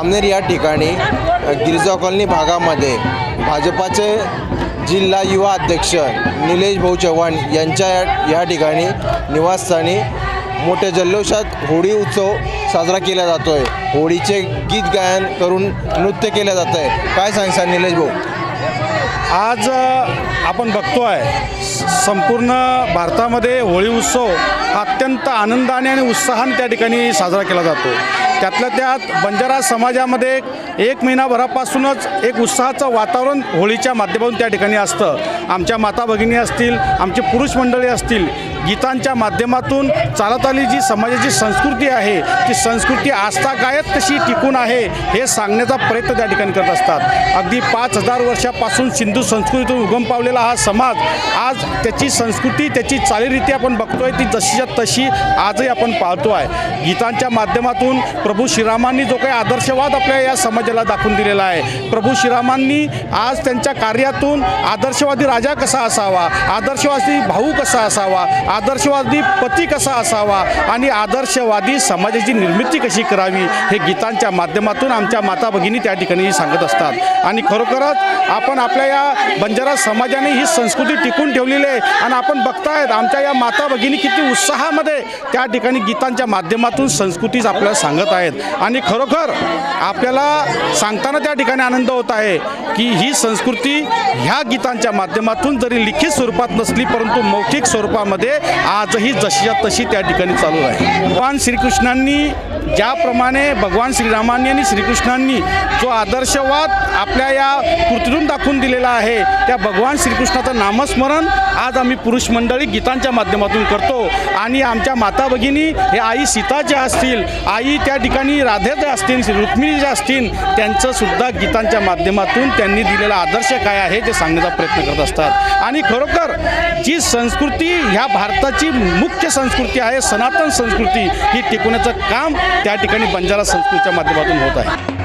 जामनेर या ठिकाणी अ, गिरिजा कॉलनी भागामध्ये भाजपाचे जिल्हा युवा अध्यक्ष निलेश भाऊ चव्हाण यांच्या या- या ठिकाणी निवासस्थानी मोठ्या जल्लोषात होळी उत्सव साजरा केला जातो आहे होळीचे गीत गायन करून नृत्य केलं जातं आहे काय सांगसाल निलेश भाऊ? आज आपण बघतो आहे संपूर्ण भारतामध्ये होळी उत्सव हा अत्यंत आनंदाने आणि उत्साहाने त्या ठिकाणी साजरा केला जातो. त्यातल्या त्यात बंजारा समाजामध्ये एक महिनाभरापासूनच एक उत्साहाचं वातावरण होळीच्या माध्यमातून त्या ठिकाणी असतं. आमच्या माता भगिनी असतील आमचे पुरुष मंडळी असतील गीतांच्या माध्यमातून चालत आली जी समाजाची संस्कृती आहे ती संस्कृती आस्थागायत कशी टिकून आहे हे सांगण्याचा प्रयत्न त्या ठिकाणी करत असतात. अगदी पाच हजार वर्षापासून सिंधू संस्कृतीतून उगम पावलेला हा समाज आज त्याची संस्कृती त्याची चालीरीती आपण बघतोय ती जशीच्या तशी आजही आपण पाळतो आहे गीतांच्या माध्यमातून प्रभू श्रीरामांनी जो काही आदर्शवाद आपल्या या समाजाला दाखवून दिलेला आहे. प्रभू श्रीरामांनी आज त्यांच्या कार्यातून आदर्शवादी राजा कसा असावा आदर्शवादी भाऊ कसा असावा आदर्शवादी पती कसा असावा आणि आदर्शवादी समाजाची निर्मिती कशी करावी हे गीतांच्या माध्यमातून आमच्या माता भगिनी त्या ठिकाणी सांगत असतात. आणि खरोखरच आपण आपल्या या बंजारा समाजाने ही संस्कृती टिकून ठेवलेली आहे आणि आपण बघतायत आमच्या या माता भगिनी किती उत्साहामध्ये त्या ठिकाणी गीतांच्या माध्यमातून संस्कृतीच आपल्याला सांगत आहेत. आणि खरोखर आपल्याला सांगताना त्या ठिकाणी आनंद होत आहे की ही संस्कृती ह्या गीतांच्या माध्यमातून जरी लिखित स्वरूपात नसली परंतु मौखिक स्वरूपामध्ये आजही जशीच्या तशी त्या ठिकाणी चालू आहे. भगवान श्रीकृष्णांनी ज्याप्रमाणे भगवान श्रीरामांनी आणि श्रीकृष्णांनी जो आदर्शवाद आपल्या या कृतीतून दाखवून दिलेला आहे त्या भगवान श्रीकृष्णाचं नामस्मरण आज आम्ही पुरुष मंडळी गीतांच्या माध्यमातून करतो. आणि आमच्या माता भगिनी हे आई सीताच्या असतील आई त्या ठिकाणी राधे ज्या असतील रुक्मिणी ज्या असतील त्यांचंसुद्धा गीतांच्या माध्यमातून त्यांनी दिलेला आदर्श काय आहे ते सांगण्याचा प्रयत्न करत असतात. आणि खरोखर जी संस्कृती ह्या भारताची मुख्य संस्कृती आहे सनातन संस्कृती ही टिकवण्याचं काम त्या ठिकाणी बंजारा संस्कृतीच्या माध्यमातून होत आहे.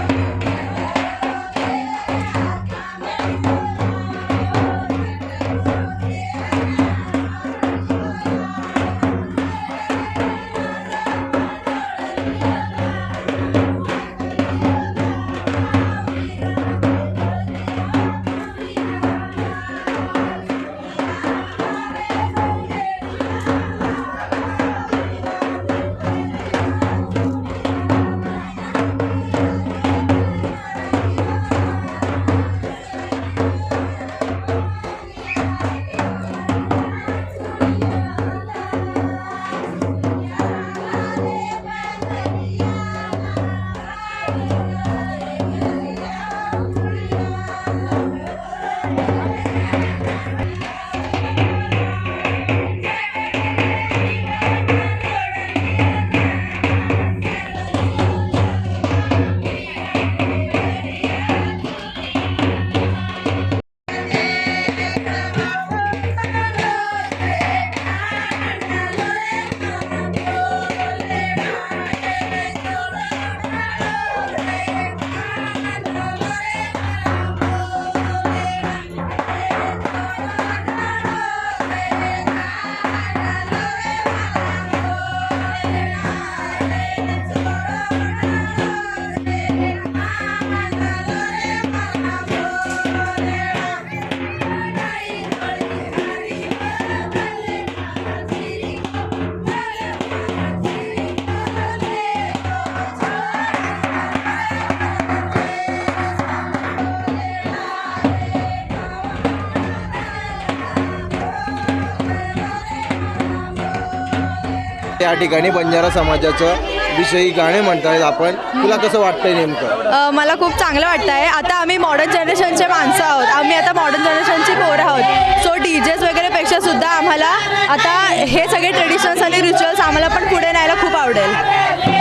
त्या ठिकाणी बंजारा समाजाचं विषयी गाणे म्हणतायत आपण. तुला कसं वाटतंय नेमकं? अ, मला खूप चांगलं वाटतं आहे. आता आम्ही मॉडर्न जनरेशनचे माणसं आहोत. आम्ही आता मॉडर्न जनरेशनचे पोरं आहोत. सो डी जेस वगैरेपेक्षा सुद्धा आम्हाला आता हे सगळे ट्रेडिशन्स आणि रिच्युअल्स आम्हाला पण पुढे न्यायला खूप आवडेल.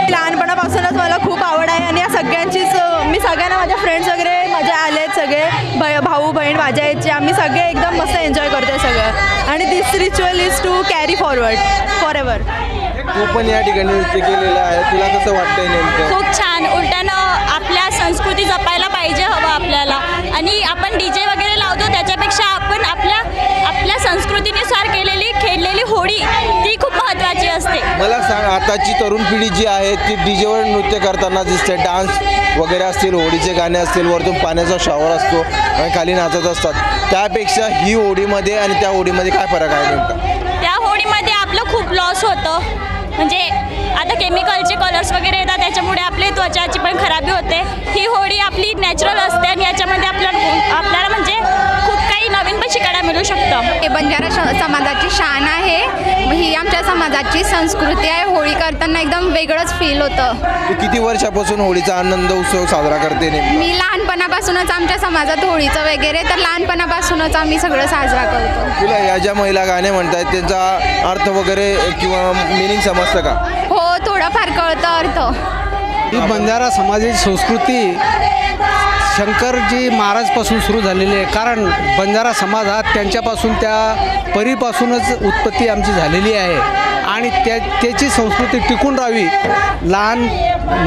लहानपणापासूनच मला खूप आवड आहे आणि या सगळ्यांचीच अ, मी सगळ्यांना माझ्या फ्रेंड्स वगैरे माझे आहेत सगळे भ भाऊ बहीण माझ्या याचे आम्ही सगळे एकदम मस्त एन्जॉय करतो. आणि this ritual is to carry forward for ever तू पण या ठिकाणी नृत्य केलेलं आहे. तुला कसं वाटतंय नेमकं? खूप छान. उलट्यानं आपल्या संस्कृती मला सांग आताची तरुण पिढी जी आहे ती डीजेवर नृत्य करताना दिसते. डान्स वगैरे असतील होडीचे गाणे असतील वरतून पाण्याचा शॉवर असतो आणि खाली नाचत असतात. त्यापेक्षा ही होडीमध्ये आणि त्या होडीमध्ये काय फरक आहे नेमका? त्या होळीमध्ये आपलं खूप लॉस होतं. म्हणजे आता केमिकलचे कलर्स वगैरे येतात त्याच्यामुळे आपली त्वचाची पण खराबी होते. ही होळी आपली नॅचरल असते आणि याच्यामध्ये आपल्याला आपल्याला म्हणजे खूप काही नवीन पण शिकायला मिळू शकतं. हे बंजारा श- समाजाची शान आहे. ही आमच्या समाजाची संस्कृती आहे. होळी करताना एकदम वेगळंच फील होतं. तू किती वर्षापासून होळीचा आनंद उत्सव साजरा करते नेमका? मी लहानपणापासूनच आमच्या समाजात होळीचं वगैरे तर लहानपणापासूनच आम्ही सगळं साजरा करतो. तुला या ज्या महिला गाणे म्हणतायत त्यांचा अर्थ वगैरे किंवा मिनिंग समजतं का? हो थोडंफार कळतं अर्थ. ही बंजारा समाजाची संस्कृती शंकरजी महाराजपासून सुरू झालेली आहे. कारण बंजारा समाज हा त्यांच्यापासून त्या परीपासूनच उत्पत्ती आमची झालेली आहे. आणि त्या त्याची संस्कृती टिकून राहावी लहान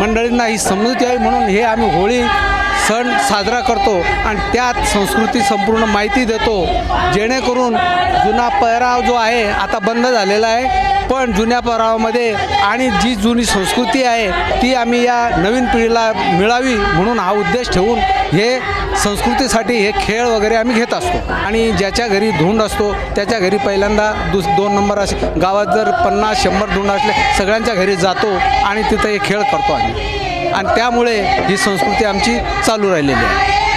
मंडळींना ही समजूत यावी म्हणून हे आम्ही होळी सण साजरा करतो आणि त्यात संस्कृती संपूर्ण माहिती देतो. जेणेकरून जुना पेहराव जो आहे आता बंद झालेला आहे. पण जुन्या पेहरावामध्ये आणि जी जुनी संस्कृती आहे ती आम्ही या नवीन पिढीला मिळावी म्हणून हा उद्देश ठेवून हे संस्कृतीसाठी हे खेळ वगैरे आम्ही घेत असतो. आणि ज्याच्या घरी धुंड असतो त्याच्या घरी पहिल्यांदा दुस दोन नंबर असे गावात जर पन्नास शंभर धुंड असले सगळ्यांच्या घरी जातो आणि तिथं हे खेळ करतो आम्ही. आणि त्यामुळे ही संस्कृती आमची चालू राहिलेली आहे.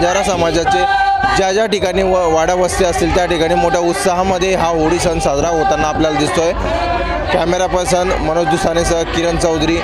बंजारा समाजाचे ज्या ज्या ठिकाणी व वाडा वस्ती असतील त्या ठिकाणी मोठ्या उत्साहामध्ये हा होळी सण साजरा होताना आपल्याला दिसतोय. कॅमेरा पर्सन मनोज दुसानेसह किरण चौधरी.